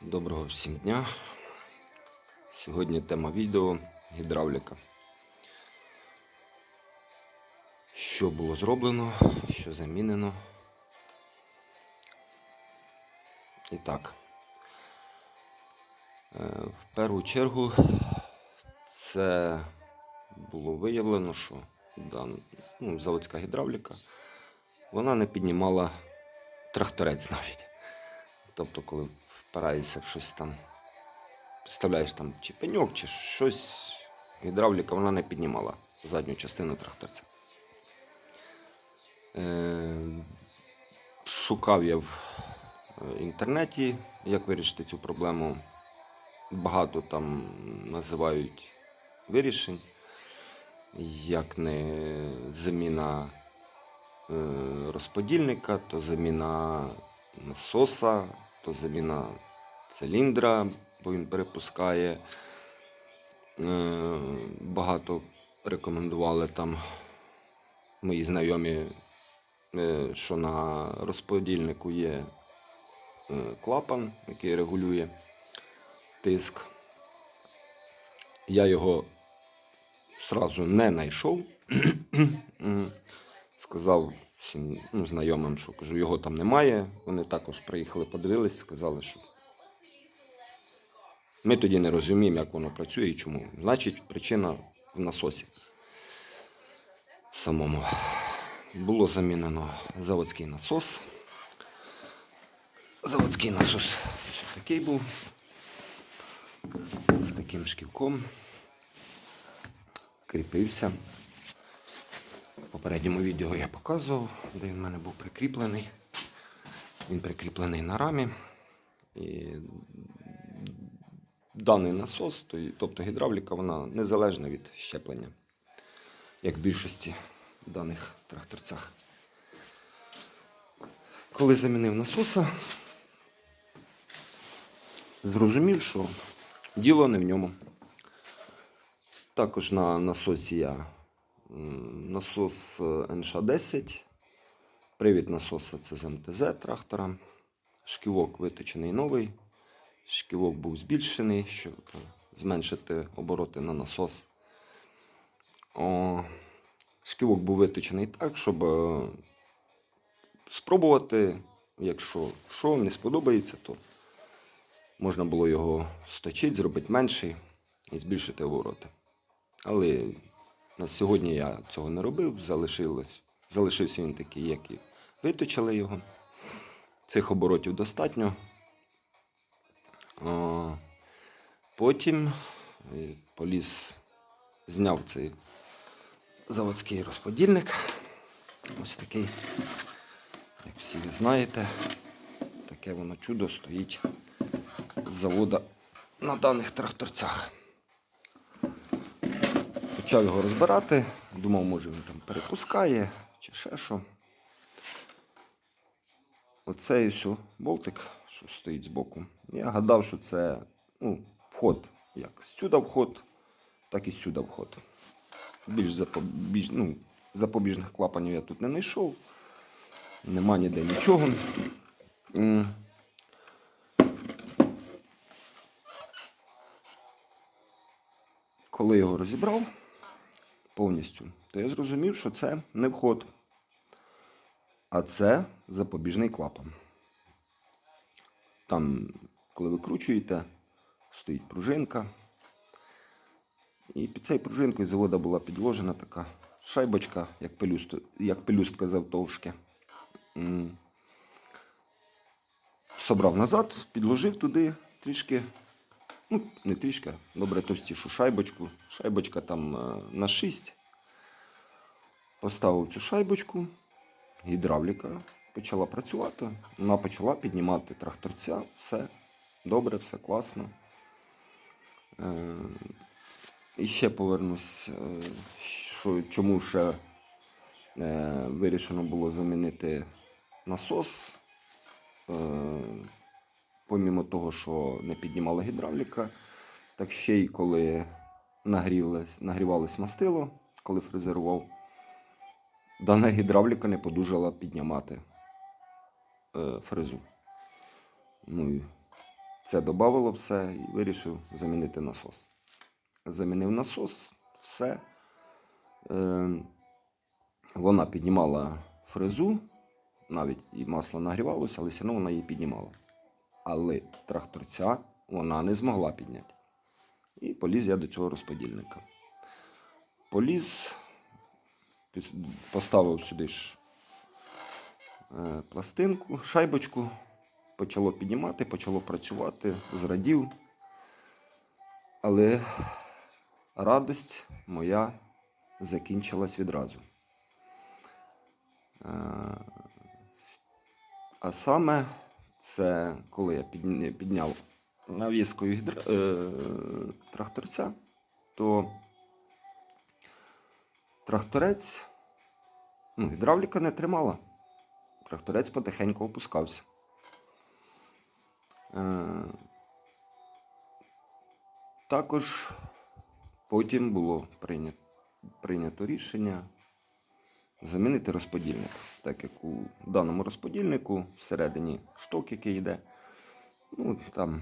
Доброго всім дня. Сьогодні тема відео гідравліка. Що було зроблено, що замінено. І так. Е, В першу чергу це було виявлено, що дан- ну, заводська гідравліка вона не піднімала тракторець навіть. Тобто, коли в щось там, вставляєш там чи пеньок, чи щось, гідравліка вона не піднімала задню частину тракторця. Е, шукав я в е, інтернеті, як вирішити цю проблему. Багато там називають вирішень, як не заміна е, розподільника, то заміна насоса, то заміна циліндра, бо він перепускає. Е, Багато рекомендували там мої знайомі, е, що на розподільнику є е, клапан, який регулює тиск. Я його сразу не знайшов. Сказав всім ну, знайомим, що кажу, його там немає. Вони також приїхали, подивились, сказали, що ми тоді не розуміємо, як воно працює і чому. Значить, причина в насосі самому. Було замінено заводський насос. Заводський насос ось такий був. З таким шківком. Кріпився. В попередньому відео я показував, де він в мене був прикріплений. Він прикріплений на рамі. І даний насос, тобто гідравліка, вона незалежна від щеплення, як в більшості даних тракторцях. Коли замінив насоса, зрозумів, що діло не в ньому. Також на насосі я насос е, НШ-10, привід насоса це з МТЗ трактора, шківок виточений новий, шківок був збільшений, щоб е, зменшити обороти на насос. О, шківок був виточений так, щоб е, спробувати, якщо що не сподобається, то можна було його сточити, зробити менший і збільшити обороти. Але на сьогодні я цього не робив, залишилось, залишився він такий, як і виточили його. Цих оборотів достатньо. Потім е, поліз, зняв цей заводський розподільник. Ось такий, як всі ви знаєте, таке воно чудо стоїть з завода на даних тракторцях. Почав його розбирати, думав, може він там перепускає чи ще що. Оцей ось болтик, що стоїть збоку. Я гадав, що це ну, вход. Як сюди вход, так і сюди вход. Більш запобіж... ну, запобіжних клапанів я тут не знайшов. Нема ніде нічого. Коли його розібрав повністю, то я зрозумів, що це не вход, а це запобіжний клапан. Там, коли викручуєте, стоїть пружинка. І під цією пружинкою з завода була підложена така шайбочка, як, пелюст, як пелюстка завтовшки. Собрав назад, підложив туди трішки, ну, не трішки, добре товстішу шайбочку. Шайбочка там е, на 6. Поставив цю шайбочку, гідравліка почала працювати. Вона почала піднімати тракторця, все добре, все класно. Е, і ще повернусь, е, чому ще вирішено було замінити насос. Помімо того, що не піднімала гідравліка, так ще й коли нагрівалось мастило, коли фрезерував, дана гідравліка не подужала піднімати е, фрезу. Ну, і Це додавало все і вирішив замінити насос. Замінив насос, все. Е, вона піднімала фрезу, навіть і масло нагрівалося, але все одно вона її піднімала. Але тракторця вона не змогла підняти. І поліз я до цього розподільника. Поліз, поставив сюди ж е, пластинку, шайбочку, почало піднімати, почало працювати, зрадів. Але радость моя закінчилась відразу. Е, А саме це коли я підняв навіскою гідра... е, тракторця, то тракторець, ну, гідравліка не тримала. Тракторець потихеньку опускався. Е, також потім було прийнято рішення замінити розподільник, так як у даному розподільнику всередині шток, який йде, ну там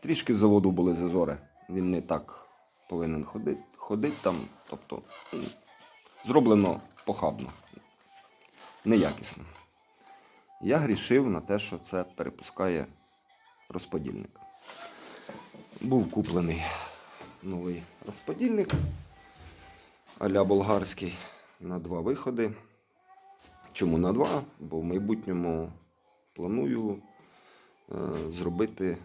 трішки заводу були зазори. Він не так повинен ходити, ходить там, тобто ну, зроблено похабно, неякісно. Я грішив на те, що це перепускає розподільник. Був куплений новий розподільник а-ля болгарський на два виходи. Чому на два? Бо в майбутньому планую е, зробити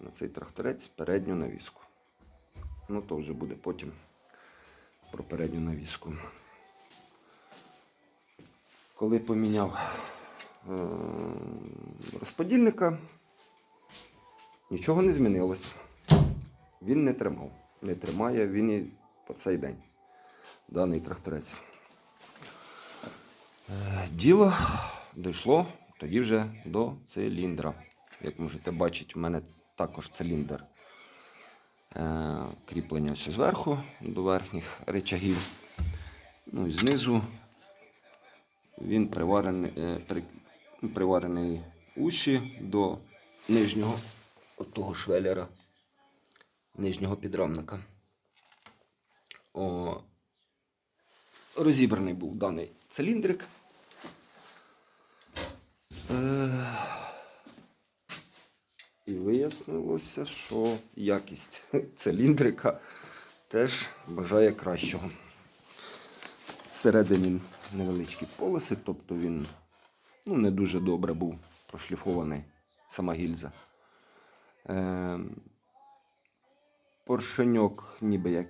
на цей тракторець передню навіску. Ну, то вже буде потім про передню навіску. Коли поміняв е, розподільника, нічого не змінилось. Він не тримав. Не тримає він і по цей день. Даний тракторець. Е, Діло дійшло тоді вже до циліндра. Як можете бачити, у мене також циліндр. Е, Кріплення все зверху до верхніх речагів. Ну і знизу він приварений, е, при, приварений уші до нижнього отого швелера, нижнього підрамника. Розібраний був даний циліндрик. Е, і вияснилося, що якість циліндрика теж бажає кращого. Всередині невеличкі полоси, тобто він ну, не дуже добре був прошліфований сама гільза. Е, поршеньок, ніби як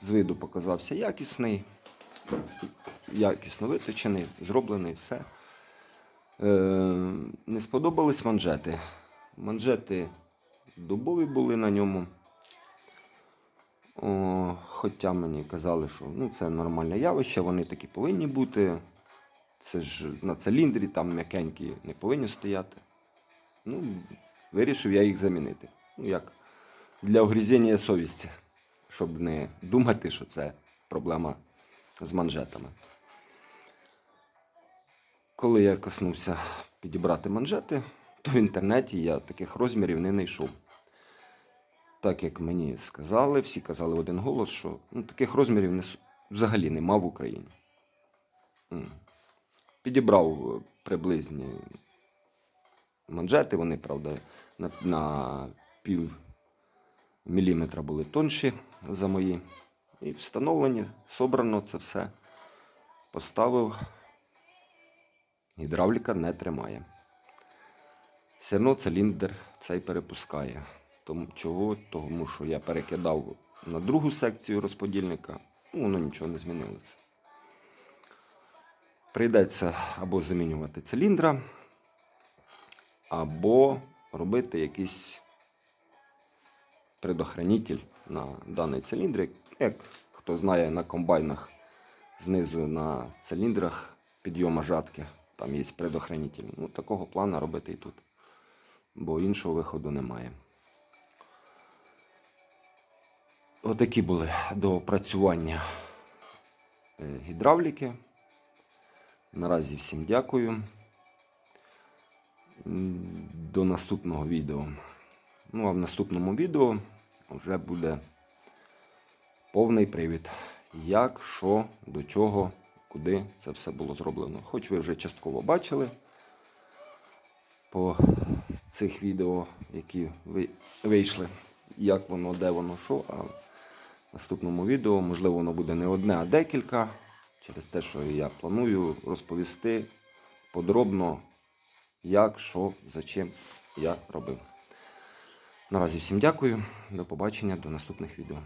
з виду показався якісний, якісно виточений, зроблений, все. Е, не сподобались манжети. Манжети дубові були на ньому. О, хоча мені казали, що ну, це нормальне явище, вони такі повинні бути. Це ж на циліндрі, там м'якенькі не повинні стояти. Ну, вирішив я їх замінити. Ну, як для огрізення совісті, щоб не думати, що це проблема з манжетами. Коли я коснувся підібрати манжети, то в інтернеті я таких розмірів не знайшов. Так як мені сказали, всі казали в один голос, що ну, таких розмірів не, взагалі нема в Україні. Підібрав е, приблизні манжети, вони, правда, на, на пів міліметра були тонші за мої. І встановлені, собрано це все. Поставив. Гідравліка не тримає. Все одно циліндр цей перепускає. Тому чого? Тому що я перекидав на другу секцію розподільника, ну воно нічого не змінилося. Прийдеться або замінювати циліндра, або робити якийсь предохранитель на даний циліндрик. Як хто знає, на комбайнах знизу на циліндрах підйома жатки, там є предохранитель. Ну, такого плану робити і тут. Бо іншого виходу немає. Отакі були до опрацювання е, гідравліки. Наразі всім дякую. до наступного відео. Ну, а в наступному відео вже буде повний привід. Як, що, до чого, куди це все було зроблено. Хоч ви вже частково бачили по цих відео, які ви- вийшли, як воно, де воно, що. А в наступному відео, можливо, воно буде не одне, а декілька. Через те, що я планую розповісти подробно, як, що, за чим я робив. Наразі всім дякую. До побачення, до наступних відео.